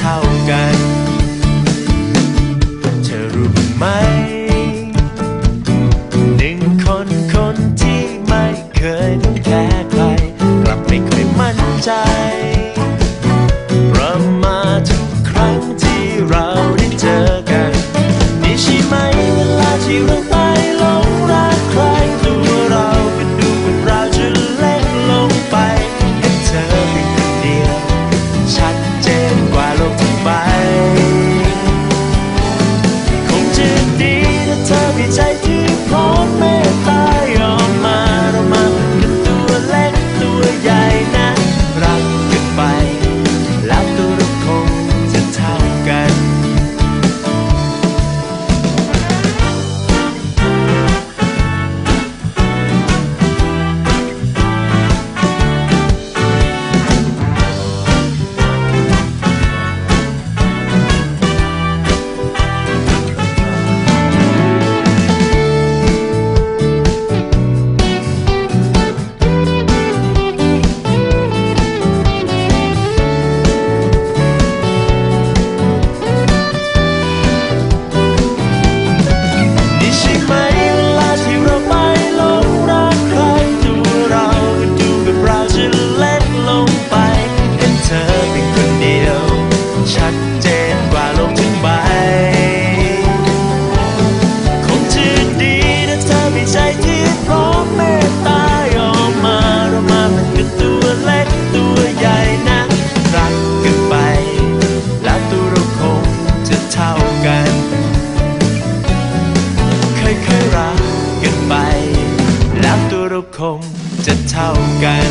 เท่ากัน เธอรู้ไหม 何必在 งจะเท่ากัน